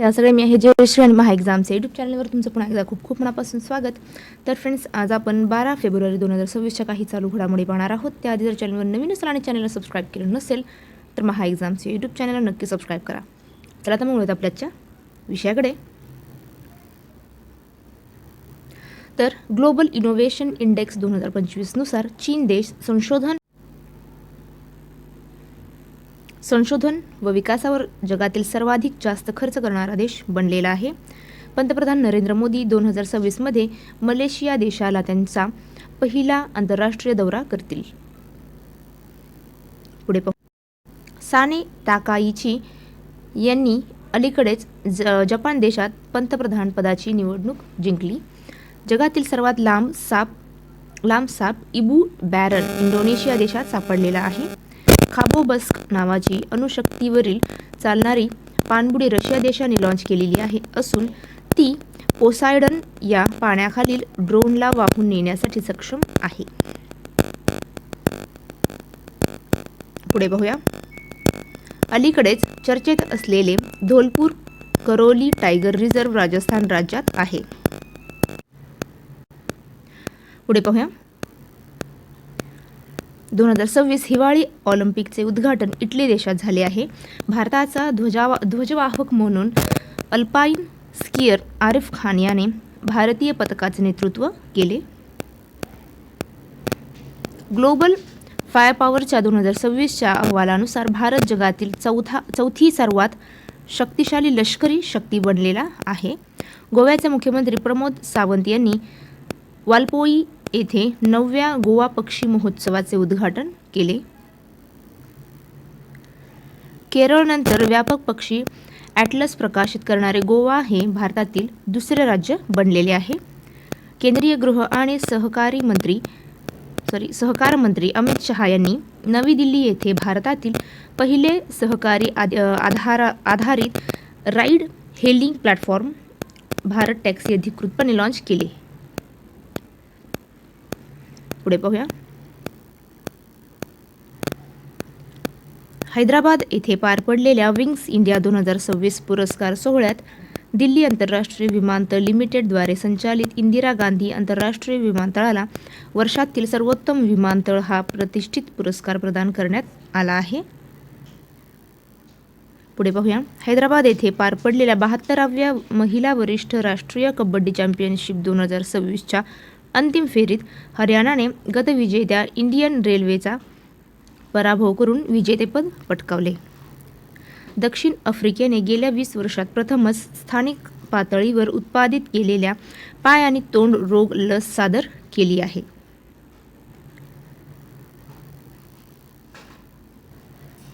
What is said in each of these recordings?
या सगळे मी आहे जयश्री आणि महा एक्झामचे यूट्यूब चॅनलवर तुमचं पुन्हा एकदा खूप खूप मनापासून स्वागत. तर फ्रेंड्स आज आपण बारा फेब्रुवारी दोन हजार सव्वीसच्या काही चालू घडामोडी पाहणार आहोत. त्याआधी जर चॅनलवर नवीन असेल आणि चॅनलला सबस्क्राईब केलं नसेल तर महा एक्झामचे यूट्यूब चॅनलला नक्की सबस्क्राईब करा. तर आता मग आपल्याच्या विषयाकडे. तर ग्लोबल इनोव्हेशन इंडेक्स दोन हजार पंचवीसनुसार चीन देश संशोधन संशोधन व विकासावर जगातील सर्वाधिक जास्त खर्च करणारा देश बनलेला आहे. पंतप्रधान नरेंद्र मोदी दोन हजार सव्वीसमध्ये मलेशिया देशाला त्यांचा पहिला आंतरराष्ट्रीय दौरा करतील. पुढे साने टाकाईची यांनी अलीकडेच ज जपान देशात पंतप्रधान पदाची निवडणूक जिंकली. जगातील सर्वात लांब साप लांब साप इबू बॅरल इंडोनेशिया देशात सापडलेला आहे. खाबोबस्क नावाची अणुशक्तीवरील चालणारी पाणबुडी रशिया देशाने लॉन्च केलेली आहे. असून ती पोसायडन या पाण्याखालील ड्रोनला वाहून नेण्यासाठी सक्षम आहे. पुढे पाहूया अलीकडेच चर्चेत असलेले धोलपूर करोली टायगर रिझर्व राजस्थान राज्यात आहे. पुढे पाहूया दोन हजार सव्वीस हिवाळी ऑलिम्पिकचे उद्घाटन इटली देशात झाले आहे. भारताचा ध्वजावा ध्वजवाहक म्हणून अल्पाईन स्कियर आरिफ खान याने भारतीय पथकाचे नेतृत्व केले. ग्लोबल फायर पॉवरच्या दोन हजार सव्वीसच्या अहवालानुसार भारत जगातील चौथा चौथी सर्वात शक्तिशाली लष्करी शक्ती बनलेला आहे. गोव्याचे मुख्यमंत्री प्रमोद सावंत यांनी वालपोई येथे नवव्या गोवा पक्षी महोत्सवाचे उद्घाटन केले. केरळनंतर व्यापक पक्षी ॲटलस प्रकाशित करणारे गोवा हे भारतातील दुसरे राज्य बनलेले आहे. केंद्रीय गृह आणि सहकारी मंत्री सॉरी सहकार मंत्री अमित शहा यांनी नवी दिल्ली येथे भारतातील पहिले सहकारी आध आधार आधारित ride hailing platform Bharat taxi अधिकृतपणे लॉन्च केले. पुढे पाहूया हैदराबाद येथे पार पडलेल्या विंग्स इंडिया दोन हजार सव्वीस पुरस्कार सोहळ्यात दिल्ली आंतरराष्ट्रीय विमानतळ लिमिटेडद्वारे संचालित इंदिरा गांधी आंतरराष्ट्रीय विमानतळाला वर्षातील सर्वोत्तम विमानतळ हा प्रतिष्ठित पुरस्कार प्रदान करण्यात आला आहे. पुढे पाहूया हैदराबाद येथे पार पडलेल्या बहात्तराव्या महिला वरिष्ठ राष्ट्रीय कबड्डी चॅम्पियनशिप दोन हजार सव्वीसच्या अंतिम फेरीत हरियाणाने गतविजेत्या इंडियन रेल्वेचा पराभव करून विजेतेपद पटकावले. दक्षिण आफ्रिकेने गेल्या वीस वर्षात प्रथमच स्थानिक पातळीवर उत्पादित केलेल्या पाय आणि तोंड रोग लस सादर केली आहे.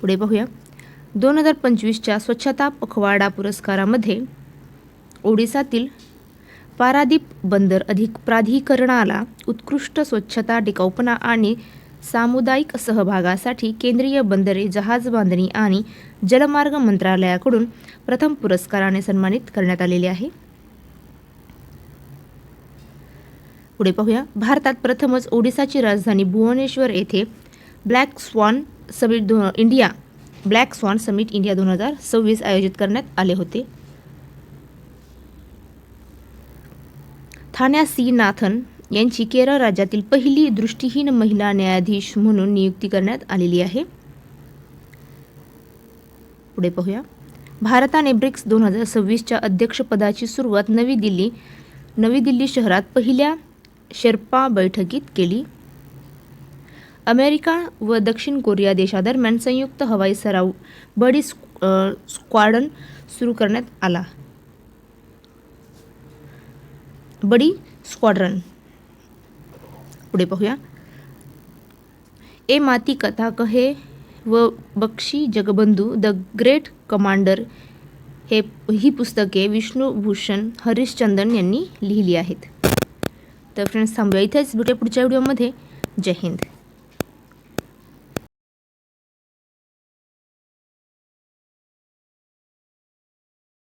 पुढे पाहूया. दोन हजार पंचवीसच्या स्वच्छता पखवाडा पुरस्कारामध्ये ओडिसातील पारादीप बंदर अधिक प्राधिकरणाला उत्कृष्ट स्वच्छता टिकाऊपणा आणि सामुदायिक सहभागासाठी केंद्रीय बंदरे जहाज बांधणी आणि जलमार्ग मंत्रालयाकडून प्रथम पुरस्काराने सन्मानित करण्यात आलेले आहे. पुढे पाहूया. भारतात प्रथमच ओडिसाची राजधानी भुवनेश्वर येथे ब्लॅक स्वॉन समिट दो India black swan summit India दोन हजार सव्वीस आयोजित करण्यात आले होते. थान्या सी. नाथन यांची केरळ राज्यातील पहिली दृष्टीहीन महिला न्यायाधीश म्हणून नियुक्ती करण्यात आलेली आहे. पुढे पाहूया. भारताने ब्रिक्स दोन हजार सव्वीसच्या अध्यक्षपदाची सुरुवात नवी दिल्ली नवी दिल्ली शहरात पहिल्या शेर्पा बैठकीत केली. अमेरिका व दक्षिण कोरिया देशादरम्यान संयुक्त हवाई सराव बडी स्क्वाडन सुरू करण्यात आला. बडी स्क्वाड्रन पुढे पाहूया। ए माती कथा कहे व Bakshi Jagabandhu the great commander हे ही पुस्तके विष्णुभूषण हरिश्चंदन यांनी लिहिली आहेत। तर फ्रेंड्स थांबूया इथेच. भेटूया पुढच्या व्हिडिओमध्ये जय हिंद।